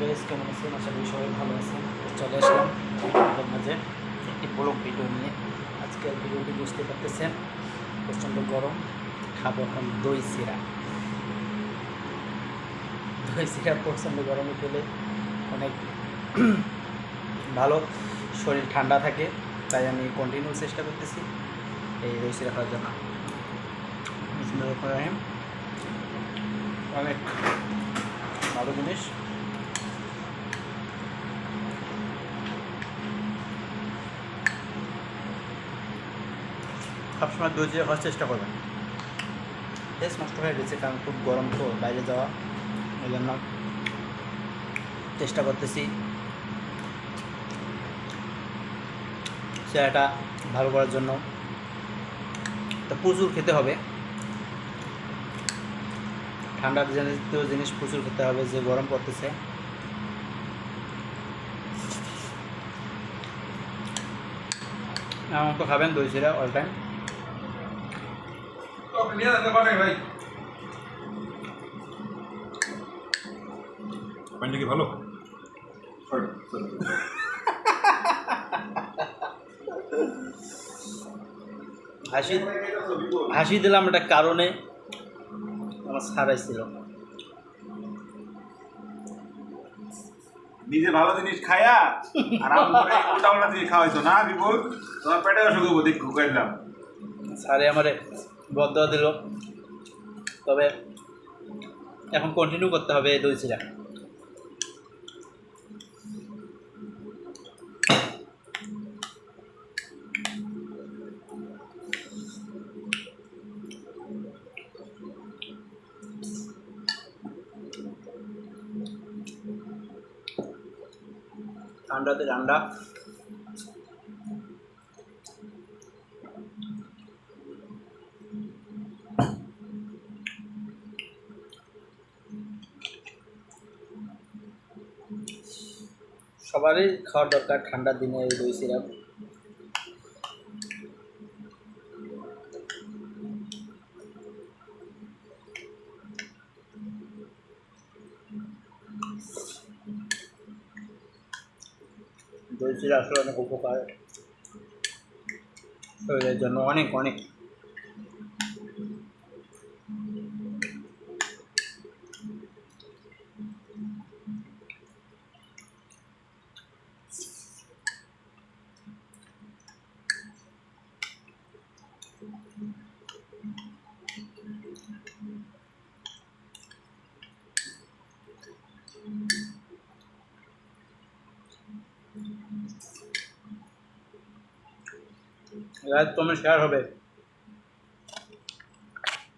Guys কেমন আছেন? আশা করি সবাই ভালো আছেন। চলে আসলাম মাঝে একটি ব্লগ ভিডিও নিয়ে। আজকের ভিডিওটি বুঝতে পারতেছেন, প্রচণ্ড গরম। খাব এখন দই সিরা। দই সিরা প্রচণ্ড গরমে পেলে অনেক ভালো, শরীর ঠান্ডা থাকে, তাই আমি কন্টিনিউ চেষ্টা করতেছি এই দই সিরা খাওয়ার জন্য। অনেক ভালো জিনিস। সবসময় দই দিয়ে খাওয়ার চেষ্টা করবেন। বেশ নষ্ট হয়ে গেছে, কারণ খুব গরম তো, বাইরে যাওয়া ওই জন্য চেষ্টা করতেছি। সেটা ভালো করার জন্য। তো প্রচুর খেতে হবে। ঠান্ডা জাতীয় জিনিস প্রচুর খেতে হবে, যে গরম পড়তেছে। আমার তো খাবেন দই চিরা অল টাইম নিয়ে যেতে পারে ভাই। পানিটা কি ভালো? হাসি হাসি দিলাম একটা কারণে। আমার সারাইছিল নিজে ভালো জিনিস খায়া আর আমি করে উল্টা উল্টা জিনিস খাওয়াইছো। না বিপুল তোমার পেটে অসুখ হব দেখ সারে আমারে বদ দিল। তবে এখন কন্টিনিউ করতে হবে দই চিরা ঠান্ডাতে ঠান্ডা। সবারই খাওয়ার দরকার, ঠান্ডার দিনে এই দই সিরাপ দই চিরা আসলে অনেক উপকার। শরীরের জন্য অনেক অনেক। রাত তোমার শেয়ার হবে